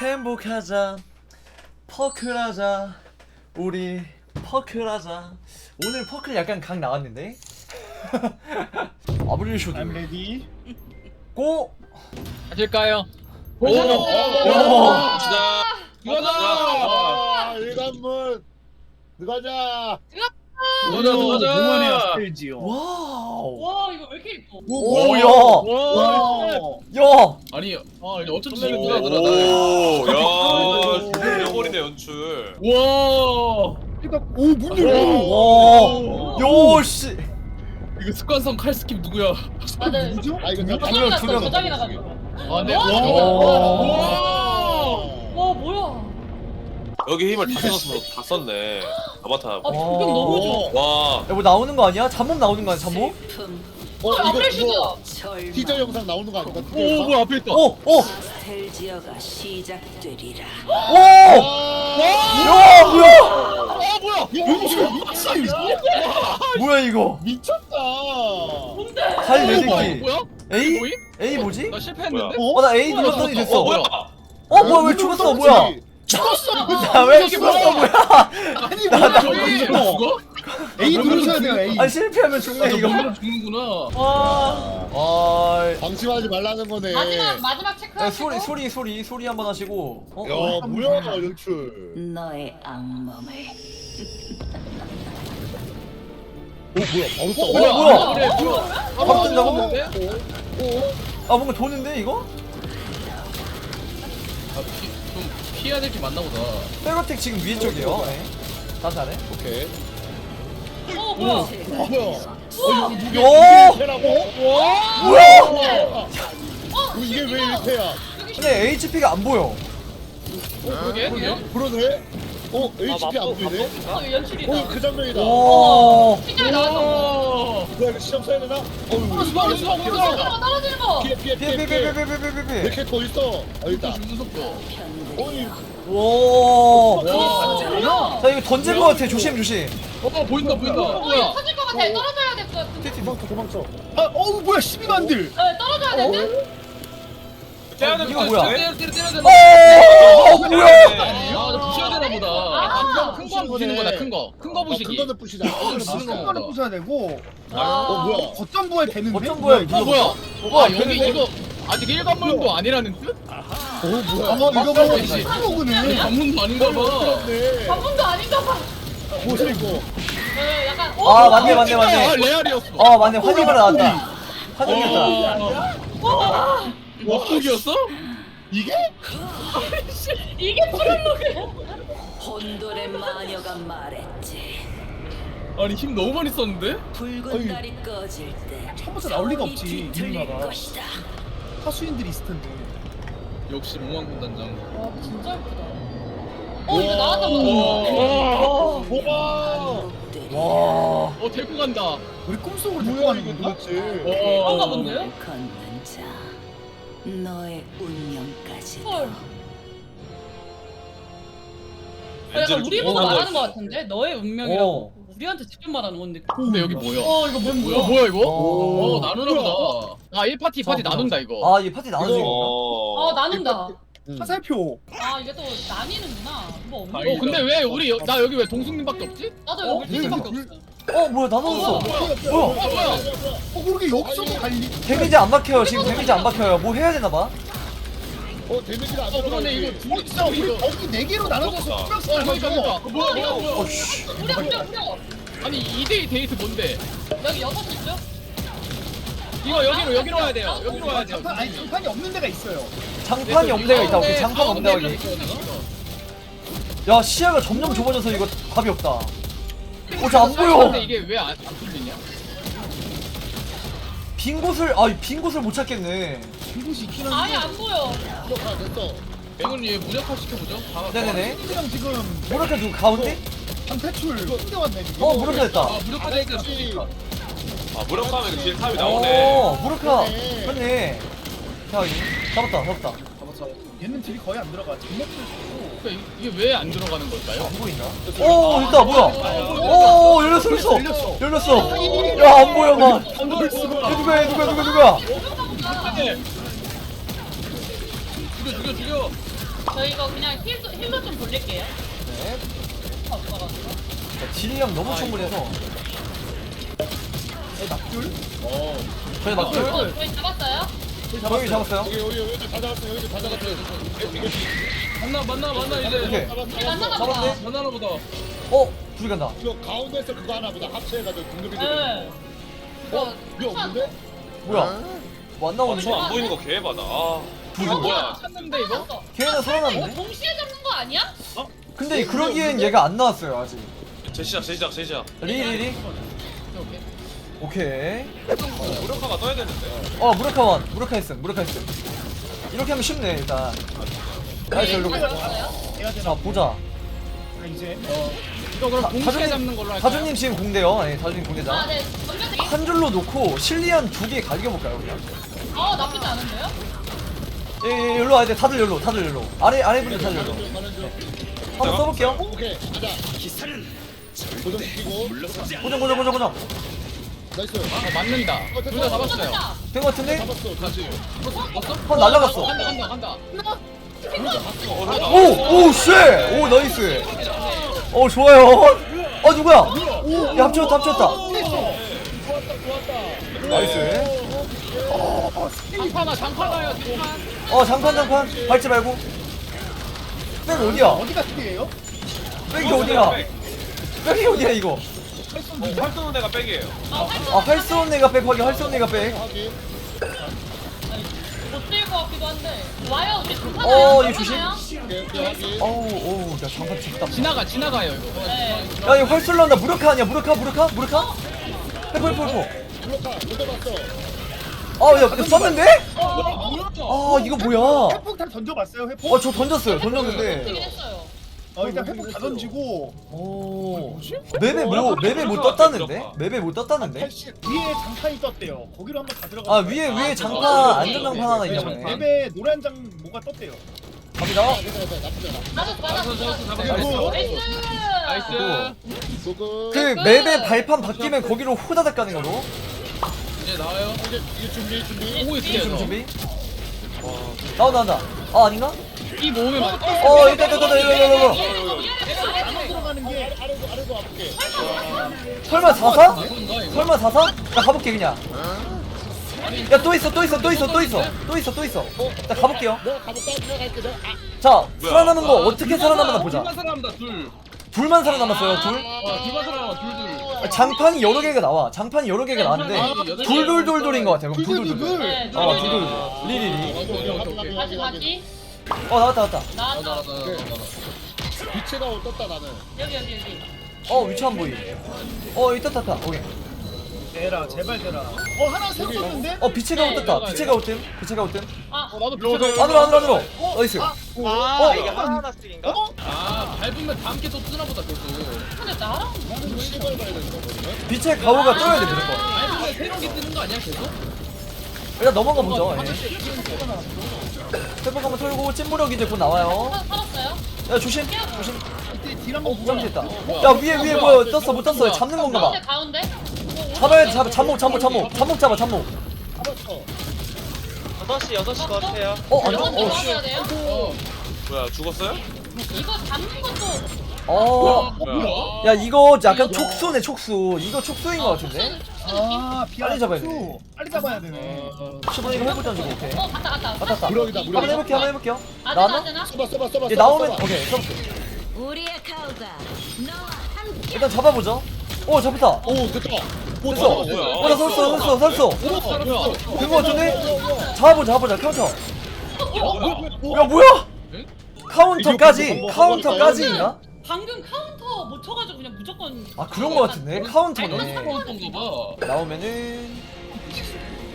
행복하자 퍼클하자 우리 퍼클하자 오늘 퍼클 약간 각 나왔는데 아브릴 쇼드 I'm ready. 고 하실까요? 오! 오! 시다. 아, 일관문 들어가자. 들어가자, 들어가자. 동안의 스테이지요. 와우 와 이거 왜 이렇게 이뻐? 오야 와. 야 아니, 아, 이제 어쩐지 오, 누가 들어 야, 죽여버리네 연출. 와. 오, 문와 요씨 이거 습관성 칼 스킵 누구야? 맞아. 뭐죠? 아, 이거 났어. 투명. 저장이 나가지고. 아, 네. 와, 와. 와 뭐야? 여기 힘을 다 썼어, 다 썼네. 아바타. 아 너무 좋아. 와, 야뭐 나오는 거 아니야? 잠몸 나오는 거 아니야 잠몸? 어, 이거. 이거 티저 영상 나오는 거 아닌가? 티저 오, 영상? 뭐야 앞에 있다. 오! 오! 스텔지어가 시작되리라. 오! 아, 야 뭐야 아, 뭐야? 야, 이거 미친. 뭐야 이거 미쳤다. 뭔데? 할 어, 뭐야? A? 뭐임? A 뭐지? 나 실패했는데? 어? 어 나 A 눌렀더니 됐어 어 뭐야? 어 뭐야 왜 죽었어 뭐야 야왜 죽었어 뭐야 아니, 나- 뭐야, 저기 이거. 죽어? A 누르셔야 돼요, A. 아니 실패하면 죽네 이거 이거 죽는구나. 와아 방심하지 말라는 거네. 마지막 마지막 야, 체크하시고. 소리 소리 소리 소리 한번 하시고 어? 야, 뭐야, 연출. 너의 악몽을 오, 뭐야, 바로 싸워. 뭐야, 뭐야? 그래, 뭐야? 바로 뜬다고? 오, 아 뭔가 도는데 이거? 아, 피, 좀 피해야 될게 많나 보다. 백어택 지금 위에 네. 다시 하네 오케이. 어 뭐야? 아, 뭐야. 요! 패라고? 뭐야! 어, 이게 왜 1패야? 근데 HP가 안 보여 어, 그러게? 그러게? 그러네? 어, HP 안 보이네? 어 연출이다. 어, 그 장면이다. 오 시점이 나왔어. 오. 뭐야, 이거 시험 써야 되나? 이거, 이거, 이거, 이거. 떨어지는 거 떨어지는 거. 피해, 피해, 피해, 피해. 피피피피피피피피 이렇게 더 있어. 아, 있다. 죽는 속도. 어이, 오 뭐야? 자 이거 던질 것 같아 조심 조심 어, 보인다, 보인다. 어 이거 뭐야? 터질 것 같아. 떨어져야 될 것 같은데. 도망쳐, 도망쳐. 아, 어우, 뭐야, 12만들. 네 떨어져야 될 듯. 돼, 이거 뭐야? 때려, 때려, 때려, 때려. 오 뭐야 아, 나 부셔야 되나 보다. 아, 큰 거 부시는 거다, 큰 거. 큰 거 어, 부시기. 큰 거는 부시자. 큰 거는 부시는 큰거 거를 보다. 부셔야 되고 어, 뭐야? 겉전 부에 되는데? 뭐야 어, 뭐야? 뭐야, 아, 여기 되는데? 이거 아직 일반 문도 아니라는 뜻? 어, 뭐야? 아 이거 뭐 깜짝이야. 스타로그네 관문도 아닌가 봐. 네. 전문도 아닌가 봐. 뭐야, 이거? 네, 약간. 아 맞네 맞네 아, 맞네 레알이었어. 어 맞네 환영을 나왔다 환영이었다 와. 먹국이었어? 이게? 이게 푸른룩이야. 혼돈의 마녀가 말했지. 아니 힘 너무 많이 썼는데? 붉은 달이 꺼질 때 처음부터 나올 리가 없지, 들릴 누나가. 것이다. 하수인들이 있을 텐데 역시 몽환군 단장. 와 진짜 예쁘다. 어 이거 나왔다 와. 봐. 와. 반복되리라. 와어 데리고 간다. 우리 꿈속으로 데리고 뭐야, 가는 이거? 도대체? 그런가 어. 본데요? 걷는 자 너의 운명까지 헐. 약간 우리 보고 어, 말하는 것 같은데 너의 운명이라고 어. 우리한테 직접 말하는 건데. 근데 여기 뭐야? 어 이거 뭔 뭐야 뭐야? 뭐야 이거? 어. 어 나누나 보다. 아 1파티 파티 나눈다 이거. 아이 파티 나눠주는 건가? 어. 아 나눈다. 응. 화살표 아 이게 또 나뉘는구나. 뭐 없는 어 근데 왜 우리 여, 나 여기 왜 동숙님밖에 없지? 나도 어? 여기 물티슈밖에 없어. 어 뭐야 나눠줬어 뭐야 어 뭐야? 어 그렇게 여기서도 갈리 데미지 안 박혀요 지금 데미지 안 박혀요 뭐 해야 되나 봐 어, 데미지가 안어 그러네. 이거 어 진짜 우리 이거. 거기 네 개로 나눠져서 어, 투명 어 그러니까 그러니까. 어, 뭐야 뭐야 뭐야? 어씨 우려 우려 우려. 아니 2대2 데이트 뭔데? 여기 여섯 있죠? 이거 여기로 여기로 와야 돼요. 여기로 와야 돼요. 장판 아니 장판이 없는 데가 있어요 장판이 없는 데가 있다 오케이 장판 없는 데가 되나? 야 시야가 점점 좁아져서 이거 답이 없다 어저 안 보여 근데 이게 왜안 안 뚫리냐? 빈 곳을 아빈 곳을 못 찾겠네 이곳이 있긴 아예 한데 안 보여. 아, 됐어. 이건 얘 무력화 시켜보죠. 다- 네네네 그냥 지금 뭐랄까 누구 가운데? 방탈출 힘대 왔네 지금 어 무력화 아 됐다 무력화 데이트 그렇지. 아 무력하면 뒤에 탑이 나오네. 오 무력화 그러네. 맞네 자 잡았다 잡았다 얘는 딜이 거의 안 들어가 장력도 있고 그러니까 이게 왜 안 들어가는 걸까요? 안 보인다 오 됐다 뭐야 오 열렸어 열렸어 열렸어. 열렸어 야 안 보여 막얘 누구야 얘 누구야 누구야 누구야 죽여. 저 이거 그냥 힐, 힐로 좀 돌릴게요. 네. 없어가지고. 자, 딜량 너무 충분해서. 낙줄? 어. 저희 막 쫄. 어, 저희 잡았어요? 저희 잡았어요. 여기 여기 여기 다 잡았어. 여기 다 잡았어. 만나 만나 만나 이제 오케이. 이게 만나나 잡았네. 보다. 만나나 보다 어, 불이 간다. 저 가운데서 그거 하나 보다 합체해가지고 등급이 네. 어? 이게 없는데? 뭐야? 뭐 안 나오는 저안 거? 보이는 거 개해봐다. 아, 불이 뭐야? 찾는데 이거? 어, 걔는 살아났는데? 동시에 잡는 거 아니야? 근데 그러기엔 얘가 안 나왔어요 아직. 제 시작, 제 시작, 제 시작. 리리리. 오케이. 무력화가 떠야 되는데. 어 무라카 원 무라카 했음 무라카 했음. 이렇게 하면 쉽네 일단. 나이스 네, 일로. 해야 되나? 자 보자. 아, 이제 이거 그럼 다- 동시에 다준님- 잡는 걸로 할까요? 다준님 지금 공대요. 네, 다준님 아, 공대자. 네. 되게. 한 줄로 놓고 실리안 두 개 갈겨볼까요 그냥? 어, 나쁘지 않은데요? 예, 예, 일로 와야 돼. 다들 일로, 다들 일로. 아래 아래 분들 다들 중. 한번 써볼게요. 오케이 가자. 고정 시키고 고정 고정 고정 고정. 나이스. 어, 맞는다 둘 다 잡았어요. 된 것 같은데? 잡았어 다시. 한 날라갔어. 간다 간다 간다 어. 오! 오, 쉣! 오, 나이스! 어, 좋아요. 어, 누구야? 야, 합쳤다, 합쳤다. 나이스. 장판아 장판아요 장판 어, 장판, 장판. 밟지 말고. 백 어디야? 어디가 틀이에요? 백이 어디야? 백이 어디야, 이거? 어, 활 쏘는 애가 백이에요. 아, 활쏘는 애가 백, 확인, 활쏘는 애가 백. 확인. 못쓸것 같기도 한데. 와요, 우리 괜찮아요? 어, 이거 조심. 괜찮아요? 오케이 오케이 확인. 어우, 어우, 야, 장판 죽다. 지나가 지나가요 이거 네. 야, 이거 활쏠 나온다. 무력화 아니야? 무력화, 무력화? 무력화? 해보, 해보, 해보. 블록카 먼저 봤어. 아, 야, 근데 썼는데? 뭐야? 아, 이거 뭐야? 회폭 다 던져봤어요 회폭? 어, 저 던졌어요. 던졌는데. 했어요. 어 일단 회폭 다 던지고 오. 맵에 뭐, 맵에 뭐 떴다는데? 맵에 뭐 떴다는데? 80 위에 장판이 떴대요 거기로 한번 다 들어가 아, 위에, 위에 장판, 안전장판 하나 있나 보네. 맵에 노란 장 뭐가 떴대요 갑니다. 맞았어, 맞았어. 잡았어. 나이스! 나이스. 그 맵에 발판 바뀌면 거기로 호다닥 가는 거로. 이제 나와요 이제 이제 준비 준비. 오고 있어요 지금 저. 준비. 나온다, 나온다. 아, 아닌가? 이 모으면 맞아 어, 이따, 이따, 이따, 이따, 이따, 이따. 안에 들어가는 게 아래도 아래도 와볼게. 설마 4사? 뭔가 이거 설마 4사? 나 가볼게, 그냥. 야, 또 있어, 또 있어, 또 있어, 또 있어. 또 있어, 또 있어. 나 가볼게요. 내가 가볼까? 내가 갈게. 내가. 아, 자, 살아남은 거 어떻게 살아남았나 보자. 둘 둘만 살아남았어요, 둘. 아, 둘만 살아남아 둘둘 장판이 여러 개가 나와. 장판이 여러 개가 나왔는데 둘둘둘둘인 것 같아. 그럼 둘둘둘. 네, 아, 둘. 둘둘둘. 리리리. 오케이 오케이 오케이 다시, 다시. 어, 나왔다, 나왔다. 나나 나왔다. 나 빛체가 떴다 나는. 여기, 여기, 여기. 어, 위치 안 보이. 어, 있다, 탔다. 오케이. 대라 제발 대라 어 하나 새로 떴는데? 어, 빛의 가옷 떴다. 빛의 가옷 뜸. 빛의 가옷 뜸. 아, 어 나도 들어오세요. 비춰 안으로, 안으로, 안으로. 나이스. 아, 어, 이게 하나하나씩인가? 어? 아 밟으면 다 함께 또 뜨나 보다 계속 근데 나랑 나는 씨발 가야 그러면. 빛의 가오가 떠야 돼, 무조건. 밟으면 새로운 게 뜨는 거 아니야 계속? 일단 넘어가 보죠. 예. 세번 한번 털고 찐무력 이제 곧 나와요. 사- 살았어요? 야, 조심. 조심. 딜 한번 어, 보자. 야, 위에, 위에 뭐야. 떴어, 못 떴어. 잡는 건가 봐. 가운데, 가운데? 잡아야 돼, 잡아. 잡목, 잡목, 잡목. 잡목 잡아, 잡목. 잡았어. 6시 6시 것 같아요 어, 안 이거 떴? 어, 씨. 잡아야 돼요? 뭐야, 죽었어요? 이거 잡는 것도 어. 뭐야? 야, 이거 약간 촉수네, 촉수. 이거 촉수인 것 같은데? 아 비아 빨리 잡아야 돼. 빨리 잡아야 되네 15분 이거 해보자, 지금. 오케이. 어 갔다 갔다 갔다, 갔다. 무력이다, 무력. 한번 해볼게요, 한번 해볼게요. 아재나 나왔나? 아재나 써봐 써봐 써봐. 얘 써봐, 나오면, 써봐. 오케이, 써볼게. 우리의 카우가 너와 함께 일단 잡아보죠. 오, 잡혔다. 오 됐다. 됐어. 어, 뭐야? 어, 나 설수, 설수, 설수. 된 거 같은데? 잡아보자, 잡아보자, 카운터. 야, 뭐야? 카운터까지, 뭐 카운터까지 있나? 방금 카운터 못 쳐가지고 그냥 무조건 아, 그런 거 같은데? 카운터네. 봐. 나오면은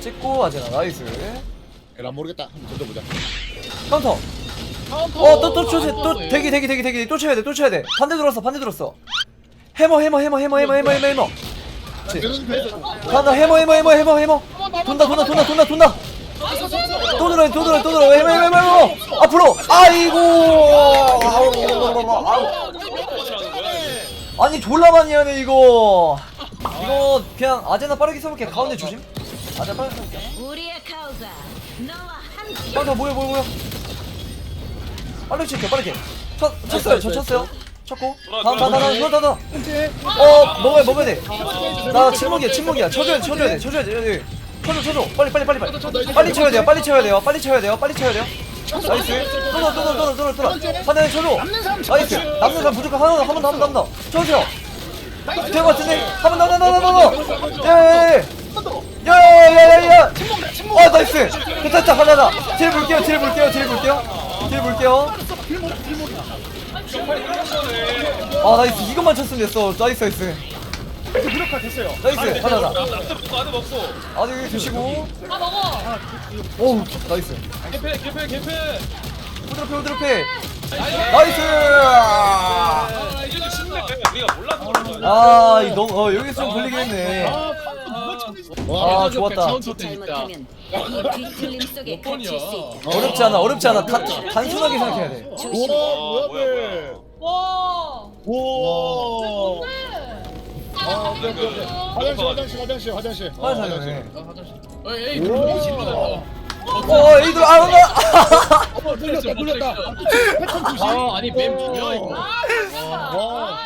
찍고 아제나 나이스. 난 모르겠다. 한번 던져보자. 카운터. 어, 또, 또 쳐야 또 대기, 대기, 대기, 대기. 또 쳐야 돼, 또 쳐야 돼. 반대 들었어, 반대 들었어. 해머, 해머, 해머, 해머, 해머, 해머, 해머, 해머. 그렇지. 간다 해머 해머 해머 해머 해머. 돈다 돈다 돈다 돈다 돈다. 또 들어 또 들어 또 들어 해머 해머 해머 앞으로. 아이고. 아우. 아니 졸라 많이 하네 이거. 이거 그냥 아제나 빠르게 써볼게. 가운데 조심. 아제나 빠르게 써볼게. 우리의 카우가 너와 함께 카운터 뭐야 뭐야 뭐야. 빨리 칠게요 빨리 칠게요 쳤, 쳤어요 저 쳤어요 쳤고. 다음 다음 다음 어 먹어야 먹어야 돼나 침묵이야 침묵이야. 쳐줘야 돼 쳐줘야 돼 쳐줘야 돼. 쳐줘 쳐줘. 빨리 빨리 빨리 빨리. 빨리 쳐야 돼요 빨리 쳐야 돼요 빨리 쳐야 돼요 빨리 쳐야 돼요. 나이스. 뚫어 뚫어 뚫어 뚫어 뚫어 사내 쳐줘. 나이스. 남는 사람 무조건 하나 한번 더한번 더. 쳐주세요 될것 같은데? 한번더한번더한번 더. 야야야야 야야야야야 아 나이스. 됐다 됐다. 가자 가자 딜 볼게요 딜 볼게요 딜 볼게요. 딜 볼게요 아 나이스. 이것만 쳤으면 됐어. 나이스 나이스. 이제 무력화 됐어요. 나이스. 가자 가자 남들 먹고 안에 먹고. 아직 드시고. 아 먹어. 오우 나이스. 개패 개패 개패. 후드로페 후드로페 나이스. 아 이제는 쉽네. 우리가 몰라서 그런 거야. 아이 너무 어 여기서 좀 걸리긴 했네 아 쳤지? 아 아, 좋았다 카운터 때 진짜. 잘못하면 이 뒤틀림 속에 몇 번이야? 갇힐 수 있다. 어렵지 않아 어렵지 않아 다, 단순하게 생각해야 돼 조심. 우와 뭐야, 뭐야 돼 와. 우와 아 오케이 오케이 오케이 화장실 화장실 화장실 화장실 어, 화장실이네 어, 에이 너무 진다. 어 에이들 아 온다 어 눌렸다 눌렸다 아 아니 맵 뭐야 이거. 아. 와. 아,